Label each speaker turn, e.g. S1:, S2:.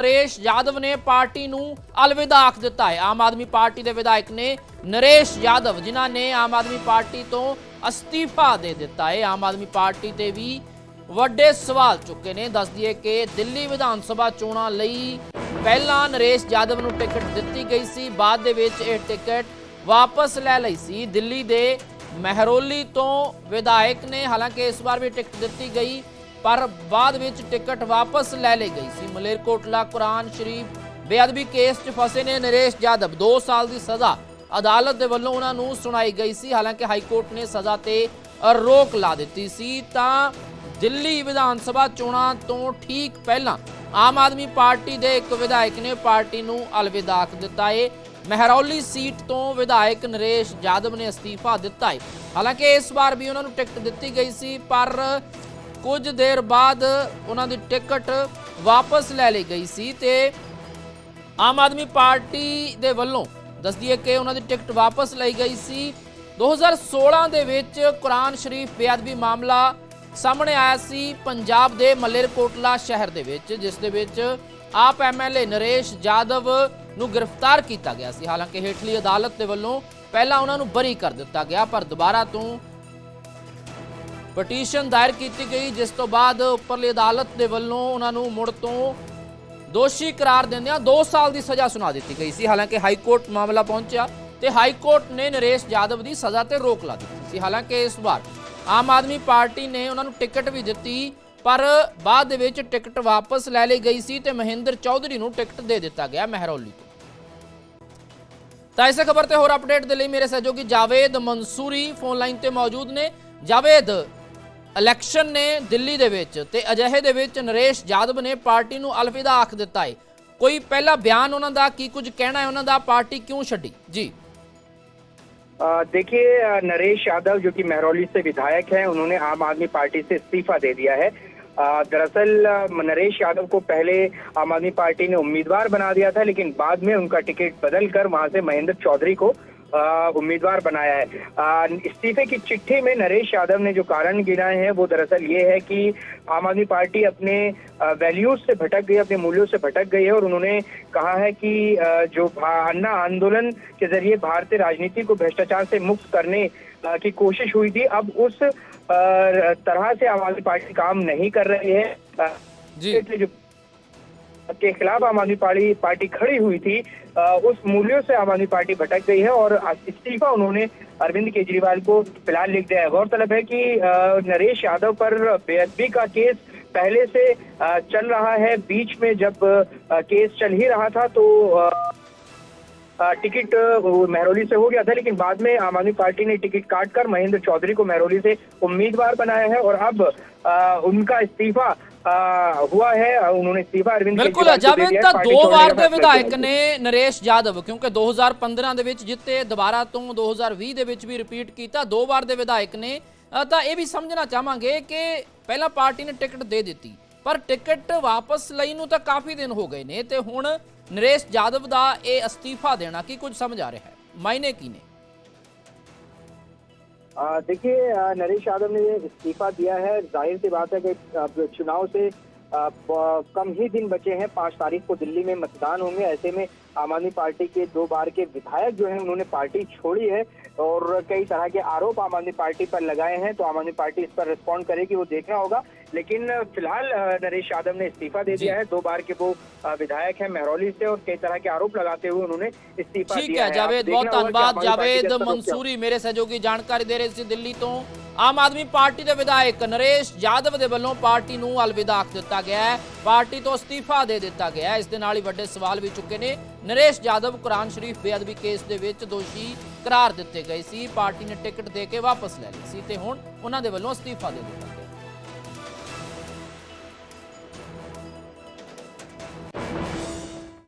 S1: ਨਰੇਸ਼ ਯਾਦਵ ਨੇ ਪਾਰਟੀ ਨੂੰ ਅਲਵਿਦਾ ਆਖ ਦਿੱਤਾ ਹੈ। ਆਮ ਆਦਮੀ ਪਾਰਟੀ ਦੇ ਵਿਧਾਇਕ ਨੇ ਨਰੇਸ਼ ਯਾਦਵ, ਜਿਨ੍ਹਾਂ ਨੇ ਆਮ ਆਦਮੀ ਪਾਰਟੀ ਤੋਂ ਅਸਤੀਫਾ ਦੇ ਦਿੱਤਾ ਹੈ। ਆਮ ਆਦਮੀ ਪਾਰਟੀ ਤੇ ਵੀ ਵੱਡੇ ਸਵਾਲ ਚੁੱਕੇ ਨੇ। ਦੱਸ ਦਈਏ ਕਿ ਦਿੱਲੀ ਵਿਧਾਨ ਸਭਾ ਚੋਣਾਂ ਲਈ ਪਹਿਲਾਂ ਨਰੇਸ਼ ਯਾਦਵ ਨੂੰ ਟਿਕਟ ਦਿੱਤੀ ਗਈ ਸੀ। ਬਾਅਦ ਦੇ ਵਿੱਚ ਇਹ ਟਿਕਟ ਵਾਪਸ ਲੈ ਲਈ ਸੀ। ਦਿੱਲੀ ਦੇ ਮਹਿਰੋਲੀ ਤੋਂ ਵਿਧਾਇਕ ਨੇ, ਹਾਲਾਂਕਿ ਇਸ ਵਾਰ ਵੀ ਟਿਕਟ ਦਿੱਤੀ ਗਈ। ਪਰ ਬਾਅਦ ਵਿੱਚ ਟਿਕਟ ਵਾਪਸ ਲੈ ਲਈ ਗਈ ਸੀ। ਮਲੇਰਕੋਟਲਾ ਕੁਰਾਨ ਸ਼ਰੀਫ ਬੇਅਦਬੀ ਕੇਸ 'ਚ ਫਸੇ ਨੇ ਨਰੇਸ਼ ਯਾਦਵ 2 ਸਾਲ ਦੀ ਸਜ਼ਾ ਅਦਾਲਤ ਦੇ ਵੱਲੋਂ ਉਹਨਾਂ ਨੂੰ ਸੁਣਾਈ ਗਈ ਸੀ। ਹਾਲਾਂਕਿ ਹਾਈ ਕੋਰਟ ਨੇ ਸਜ਼ਾ ਤੇ ਰੋਕ ਲਾ ਦਿੱਤੀ ਸੀ ਤਾਂ ਦਿੱਲੀ ਵਿਧਾਨ ਸਭਾ ਚੋਣਾਂ ਤੋਂ ਠੀਕ ਪਹਿਲਾਂ ਆਮ ਆਦਮੀ ਪਾਰਟੀ ਦੇ ਇੱਕ ਵਿਧਾਇਕ ਨੇ ਪਾਰਟੀ ਨੂੰ ਅਲਵਿਦਾ ਆਖ ਦਿੱਤਾ ਏ। ਮਹਿਰੌਲੀ ਸੀਟ ਤੋਂ ਵਿਧਾਇਕ ਨਰੇਸ਼ ਯਾਦਵ ਨੇ ਅਸਤੀਫਾ ਦਿੱਤਾ ਏ। ਹਾਲਾਂਕਿ ਇਸ ਵਾਰ ਵੀ ਉਹਨਾਂ ਨੂੰ ਟਿਕਟ ਦਿੱਤੀ ਗਈ ਸੀ, ਪਰ ਕੁਝ ਦੇਰ ਬਾਅਦ ਉਹਨਾਂ ਦੀ ਟਿਕਟ ਵਾਪਸ ਲੈ ਲਈ ਗਈ ਸੀ ਤੇ ਆਮ ਆਦਮੀ ਪਾਰਟੀ ਦੇ ਵੱਲੋਂ ਦੱਸਦੀ ਹੈ ਕਿ ਉਹਨਾਂ ਦੀ ਟਿਕਟ ਵਾਪਸ ਲਈ ਗਈ ਸੀ। 2016 ਦੇ ਵਿੱਚ ਕੁਰਾਨ ਸ਼ਰੀਫ ਬੇਅਦਬੀ ਮਾਮਲਾ ਸਾਹਮਣੇ ਆਇਆ ਸੀ ਪੰਜਾਬ ਦੇ ਮਲੇਰਕੋਟਲਾ ਸ਼ਹਿਰ ਦੇ ਵਿੱਚ, ਜਿਸ ਦੇ ਵਿੱਚ ਆਪ ਐਮਐਲਏ ਨਰੇਸ਼ ਜਾਦਵ ਨੂੰ ਗ੍ਰਿਫਤਾਰ ਕੀਤਾ ਗਿਆ ਸੀ। ਹਾਲਾਂਕਿ ਹੇਠਲੀ ਅਦਾਲਤ ਦੇ ਵੱਲੋਂ ਪਹਿਲਾਂ ਉਹਨਾਂ ਨੂੰ ਬਰੀ ਕਰ ਦਿੱਤਾ ਗਿਆ, ਪਰ ਦੁਬਾਰਾ ਤੋਂ ਪਟੀਸ਼ਨ ਦਾਇਰ ਕੀਤੀ ਗਈ, ਜਿਸ ਤੋਂ ਬਾਅਦ ਉੱਪਰਲੀ ਅਦਾਲਤ ਦੇ ਵੱਲੋਂ ਉਹਨਾਂ ਨੂੰ ਮੁੜ ਤੋਂ ਦੋਸ਼ੀ ਕਰਾਰ ਦਿੰਦਿਆਂ 2 ਸਾਲ ਦੀ ਸਜ਼ਾ ਸੁਣਾ ਦਿੱਤੀ ਗਈ ਸੀ। ਹਾਲਾਂਕਿ ਹਾਈ ਕੋਰਟ ਮਾਮਲਾ ਪਹੁੰਚਿਆ ਤੇ ਹਾਈ ਕੋਰਟ ਨੇ ਨਰੇਸ਼ ਯਾਦਵ ਦੀ ਸਜ਼ਾ ਤੇ ਰੋਕ ਲਾ ਦਿੱਤੀ ਸੀ। ਹਾਲਾਂਕਿ ਇਸ ਵਾਰ ਆਮ ਆਦਮੀ ਪਾਰਟੀ ਨੇ ਉਹਨਾਂ ਨੂੰ ਟਿਕਟ ਵੀ ਦਿੱਤੀ, ਪਰ ਬਾਅਦ ਦੇ ਵਿੱਚ ਟਿਕਟ ਵਾਪਸ ਲੈ ਲਈ ਗਈ ਸੀ ਤੇ ਮਹਿੰਦਰ ਚੌਧਰੀ ਨੂੰ ਟਿਕਟ ਦੇ ਦਿੱਤਾ ਗਿਆ ਮਹਿਰੌਲੀ ਤੋਂ। ਤਾਂ ਇਸੇ ਖਬਰ ਤੇ ਹੋਰ ਅਪਡੇਟ ਦੇ ਲਈ ਮੇਰੇ ਸਹਿਯੋਗੀ ਜਾਵੇਦ ਮਨਸੂਰੀ ਫੋਨ ਲਾਈਨ ਤੇ ਮੌਜੂਦ ਨੇ। ਜਾਵੇਦ ਇਲੈਕਸ਼ਨ ਨੇ ਦਿੱਲੀ ਦੇ ਵਿੱਚ ਤੇ ਅਜਿਹੇ ਦੇ ਵਿੱਚ ਨਰੇਸ਼ ਯਾਦਵ ਨੇ ਪਾਰਟੀ ਨੂੰ ਅਲਵਿਦਾ ਆਖ ਦਿੱਤਾ ਹੈ ਕੋਈ ਪਹਿਲਾ ਬਿਆਨ ਉਹਨਾਂ ਦਾ ਕੀ ਕੁਝ ਕਹਿਣਾ ਹੈ ਉਹਨਾਂ ਦਾ ਪਾਰਟੀ ਕਿਉਂ ਛੱਡੀ ਜੀ
S2: अ, देखिए अ, नरेश यादव जो कि महरौली से विधायक हैं उन्होंने आम आदमी पार्टी से इस्तीफा दे दिया है अ, दरअसल अ, नरेश यादव को पहले आम आदमी पार्टी ने उम्मीदवार बना दिया था लेकिन बाद में उनका टिकट बदल कर वहां से महेंद्र चौधरी को अ, उम्मीदवार बनाया है इस्तीफे की चिट्ठी में नरेश यादव ने जो कारण गिनाए हैं वो दरअसल ये है कि आम आदमी पार्टी अपने वैल्यूज़ से भटक गई अपने मूल्यों से भटक गई है और उन्होंने कहा है कि जो अन्ना आंदोलन के ज़रिए भारतीय राजनीति को भ्रष्टाचार से मुक्त करने की कोशिश हुई थी अब उस तरह से आम आदमी पार्टी काम नहीं कर रही है
S1: जी।
S2: जो के खिलाफ आम आदमी पार्टी पार्टी खड़ी हुई थी। उस मूल्यों से आम आदमी पार्टी भटक गई है और इस्तीफा उन्होंने अरविंद केजरीवाल को फ़िलहाल लिख दिया है। गौरतलब है कि नरेश यादव पर बेअदबी का केस पहले से चल रहा है। बीच में जब केस चल ही रहा था तो टिकट अ, वो महरौली से हो गया था लेकिन बाद में आम आदमी पार्टी ने टिकट काट कर महेंद्र चौधरी को महरौली से उम्मीदवार बनाया है और अब अ, उनका इस्तीफा अ, हुआ है अ, उन्होंने इस्तीफा अरविंद
S1: ਬਿਲਕੁਲ
S2: केजरीवाल को दे
S1: ਜਾਵੇਦ
S2: दिया है,
S1: ਤਾਂ
S2: पार्टी
S1: ਦੋ
S2: छोड़ने
S1: ਵਾਰ
S2: का
S1: ਦੇ
S2: फैसला
S1: ਵਿਧਾਇਕ
S2: किया है।
S1: ਨੇ ਨਰੇਸ਼ ਯਾਦਵ ਕਿਉਂਕਿ 2015 ਦੇ ਵਿੱਚ ਜਿੱਤੇ ਦੁਬਾਰਾ ਤੋਂ 2020 ਦੇ ਵਿੱਚ ਵੀ ਰਿਪੀਟ ਕੀਤਾ ਦੋ ਵਾਰ ਦੇ ਵਿਧਾਇਕ ਨੇ ਅ, ਤਾਂ ਇਹ ਵੀ ਸਮਝਣਾ ਚਾਹਾਂਗੇ ਕਿ ਪਹਿਲਾਂ ਪਾਰਟੀ ਨੇ ਟਿਕਟ ਦੇ ਦਿੱਤੀ ਪਰ ਟਿਕਟ ਵਾਪਸ ਲਈ ਨੂੰ ਤਾਂ ਕਾਫੀ ਦਿਨ ਹੋ ਗਏ ਨੇ ਤੇ ਹੁਣ ਨਰੇਸ਼ ਯਾਦਵ ਦਾ ਇਹ ਅਸਤੀਫਾ ਦੇਣਾ ਕੀ ਕੁਝ ਸਮਝ ਆ ਰਿਹਾ ਹੈ ਮਾਇਨੇ ਕੀ ਨੇ
S2: आ, देखिए आ, नरेश यादव ने इस्तीफा दिया है जाहिर सी बात है कि अब चुनाव से आ, प- कम ही दिन बचे हैं पांच तारीख को दिल्ली में मतदान होंगे ऐसे में आम आदमी पार्टी के दो बार के विधायक जो है उन्होंने पार्टी छोड़ी है और कई तरह के आरोप आम आदमी पार्टी पर लगाए हैं तो आम आदमी पार्टी इस पर रिस्पॉन्ड करेगी वो देखना होगा। लेकिन फ़िलहाल नरेश यादव ने इस्तीफा दे दिया है। दो बार के वो विधायक है मेहरौली से और कई तरह के आरोप लगाते हुए उन्होंने इस्तीफा
S1: ठीक
S2: है जावेद बहुत धन्यवाद जावेद
S1: मंसूरी मेरे सहयोगी जानकारी दे रहे थे दिल्ली तो। ਆਮ ਆਦਮੀ ਪਾਰਟੀ ਦੇ ਵਿਧਾਇਕ ਨਰੇਸ਼ ਯਾਦਵ ਦੇ ਵੱਲੋਂ ਪਾਰਟੀ ਨੂੰ ਅਲਵਿਦਾ ਆਖ ਦਿੱਤਾ ਗਿਆ ਹੈ। ਪਾਰਟੀ ਤੋਂ ਅਸਤੀਫਾ ਦੇ ਦਿੱਤਾ ਗਿਆ ਹੈ। ਇਸ ਦੇ ਨਾਲ ਹੀ ਵੱਡੇ ਸਵਾਲ ਵੀ ਚੁੱਕੇ ਨੇ। ਨਰੇਸ਼ ਯਾਦਵ ਕੁਰਾਨ ਸ਼ਰੀਫ ਬੇਅਦਬੀ ਕੇਸ ਦੇ ਵਿੱਚ ਦੋਸ਼ੀ ਕਰਾਰ ਦਿੱਤੇ ਗਏ ਸੀ। ਪਾਰਟੀ ਨੇ ਟਿਕਟ ਦੇ ਕੇ ਵਾਪਸ ਲੈ ਲਈ ਸੀ ਤੇ ਹੁਣ ਉਹਨਾਂ ਦੇ ਵੱਲੋਂ ਅਸਤੀਫਾ ਦੇ ਦਿੱਤਾ ਗਿਆ